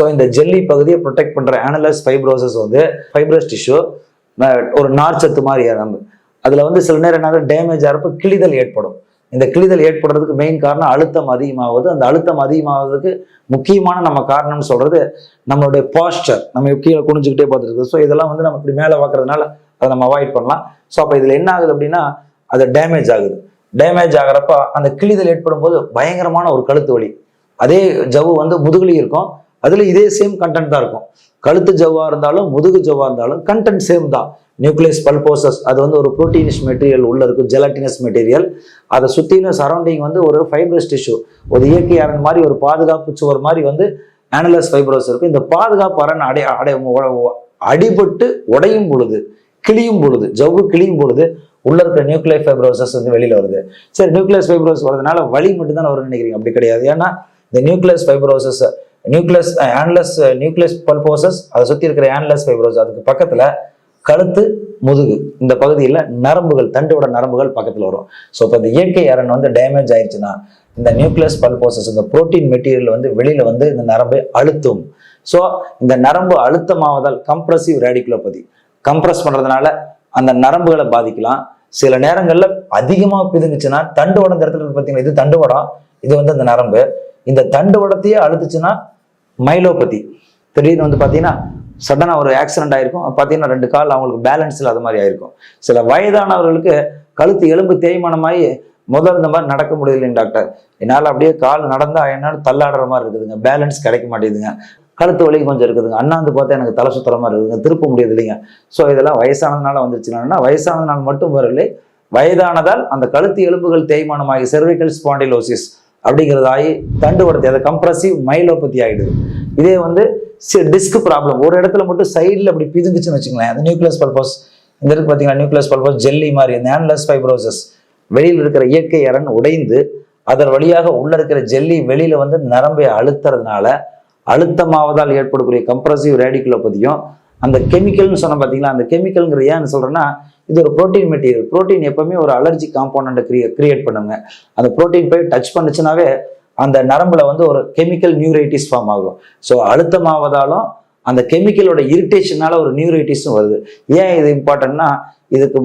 So இந்த jelly பகுதியை protect பண்ணுற ஆனலஸ் ஃபைப்ரோசஸ் வந்து ஃபைப்ரஸ் டிஷ்யூ ஒரு நார்ச்சத்து மாதிரி நம்ம அதில் வந்து சில நேரம் என்ன டேமேஜ் ஆகிறப்ப கிழிதல் ஏற்படும். இந்த கிழிதல் ஏற்படுறதுக்கு மெயின் காரணம் அழுத்தம் அதிகமாகுது. அந்த அழுத்தம் அதிகமாகுறதுக்கு முக்கியமான நம்ம காரணம்னு சொல்கிறது நம்மளுடைய பாஸ்டர் நம்ம கீழே குனிஞ்சுக்கிட்டே பார்த்துருக்கு ஸோ இதெல்லாம் வந்து நம்ம இப்படி மேலே பார்க்கறதுனால அதை நம்ம அவாய்ட் பண்ணலாம். ஸோ அப்போ இதில் என்ன ஆகுது அப்படின்னா அது டேமேஜ் ஆகுது. டேமேஜ் ஆகிறப்ப அந்த கிழிதல் ஏற்படும் போது பயங்கரமான ஒரு கழுத்து வலி. அதே ஜவ்வு வந்து முதுகலி இருக்கும். அதில் இதே சேம் கண்டென்ட் தான் இருக்கும். கழுத்து ஜவ்வாக இருந்தாலும் முதுகு ஜவ்வாக இருந்தாலும் கண்டென்ட் சேம் தான். நியூக்ளியஸ் பல்போசஸ் அது வந்து ஒரு ப்ரோட்டீனிஸ் மெட்டீரியல் உள்ளே இருக்கும் ஜெலட்டினஸ் மெட்டீரியல் அதை சுற்றிலும் சரௌண்டிங் வந்து ஒரு ஃபைப்ரஸ் டிஷ்யூ ஒரு இயற்கை அரண் மாதிரி ஒரு பாதுகாப்பு சுவர் மாதிரி வந்து ஆனலஸ் ஃபைப்ரோஸ் இருக்கும். இந்த பாதுகாப்பு அரண் அடை அடை அடிபட்டு உடையும் பொழுது கிளியும் பொழுது ஜவ்வு கிளியும் பொழுது உள்ள இருக்கிற நியூக்ளியர் ஃபைப்ரோசஸ் வந்து வெளியில் வருது. சரி நியூக்ளியஸ் ஃபைப்ரோஸ் வரதுனால வலி மட்டும் தான் வரும்னு நினைக்கிறீங்க. அப்படி கிடையாது. ஏன்னா இந்த nucleus fibrosus nucleus annulus nucleus pulposus அதை சுற்றி இருக்கிற ஆன்லஸ் ஃபைப்ரோஸ் அதுக்கு பக்கத்தில் கழுத்து முதுகு. இந்த பகுதியில் நரம்புகள் தண்டுவோட நரம்புகள் பக்கத்தில் வரும். ஸோ இப்போ இந்த இயற்கை அரண் வந்து டேமேஜ் ஆயிடுச்சுன்னா இந்த நியூக்ளியஸ் பல்போசஸ் இந்த புரோட்டீன் மெட்டீரியல் வந்து வெளியில் வந்து இந்த நரம்பை அழுத்தும். ஸோ இந்த நரம்பு அழுத்தமாவதால் கம்ப்ரசிவ் ரேடிகுலோபதி கம்ப்ரஸ் பண்ணுறதுனால அந்த நரம்புகளை பாதிக்கலாம். சில நேரங்களில் அதிகமாக பிதுங்குச்சுன்னா தண்டு உடந்த இடத்துல பார்த்தீங்கன்னா இது தண்டு வடம் இது வந்து அந்த நரம்பு. இந்த தண்டு வடத்தையே அழுத்துச்சுன்னா மைலோபதி திடீர்னு வந்து பார்த்தீங்கன்னா சடனாக ஒரு ஆக்சிடென்ட் ஆயிருக்கும். பார்த்தீங்கன்னா ரெண்டு கால் அவங்களுக்கு பேலன்ஸ் இல்லாத மாதிரி ஆயிருக்கும். சில வயதானவர்களுக்கு கழுத்து எலும்பு தேய்மானமாகி முதல் இந்த மாதிரி நடக்க முடியலைங்க டாக்டர் என்னால் அப்படியே கால் நடந்தால் என்னால் தள்ளாடுற மாதிரி இருக்குதுங்க. பேலன்ஸ் கிடைக்க மாட்டேங்குதுங்க. கழுத்து வலி கொஞ்சம் இருக்குதுங்க. அண்ணாந்து பார்த்தா எனக்கு தலை சுத்துற மாதிரி இருக்குதுங்க. திருப்ப முடியாது இல்லைங்க ஸோ இதெல்லாம் வயசானதுனால வந்துருச்சுன்னா வயசானதுனால மட்டும் வரலை வயதானதால் அந்த கழுத்து எலும்புகள் தேய்மானமாகி செர்விக்கல் ஸ்பாண்டிலோசிஸ் அப்படிங்கிறதாகி தண்டு உடத்தி அதை கம்ப்ரஸிவ் மைலோபதி ஆகிடுது இதே வந்து டிஸ்க் ப்ராப்ளம் ஒரு இடத்துல மட்டும் சைடில் அப்படி பிதுங்குச்சுன்னு வச்சுங்களேன் அந்த நியூக்ளியஸ் பல்பஸ் இந்த இருக்கு பார்த்தீங்கன்னா நியூக்ளியஸ் பல்பஸ் ஜெல்லி மாதிரி இந்த ஆன்லஸ் ஃபைப்ரோசஸ் வெளியில் இருக்கிற இயற்கை அரண் உடைந்து அதன் வழியாக உள்ள இருக்கிற ஜெல்லி வெளியில் வந்து நரம்பை அழுத்துறதுனால அழுத்தமாவதால் ஏற்படக்கூடிய கம்ப்ரசிவ் ரேடிகுலோபதியும் அந்த கெமிக்கல்னு சொன்ன பார்த்தீங்களா அந்த கெமிக்கல்ங்கிற ஏன்னு சொல்கிறேன்னா இது ஒரு புரோட்டீன் மெட்டீரியல் புரோட்டீன் எப்பவுமே ஒரு அலர்ஜி காம்பவுண்டை கிரியே கிரியேட் பண்ணுங்க. அந்த ப்ரோட்டீன் போய் டச் பண்ணுச்சுனாவே அந்த நரம்புல வந்து ஒரு கெமிக்கல் நியூரைட்டிஸ் ஃபார்ம் ஆகும். ஸோ அழுத்தமாவதாலும் அந்த கெமிக்கலோட இரிட்டேஷனால ஒரு நியூரைட்டிஸும் வருது. ஏன் இது இம்பார்ட்டன்ட்னா இதுக்கு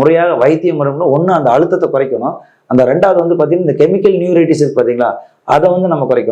முறையாக வைத்தியம் முறைகளும் ஒன்று அந்த அழுத்தத்தை குறைக்கணும். அந்த ரெண்டாவது வந்து பார்த்தீங்கன்னா இந்த கெமிக்கல் நியூரைட்டிஸ் இருக்கு பார்த்தீங்களா அதை வந்து நம்ம குறைக்கணும்.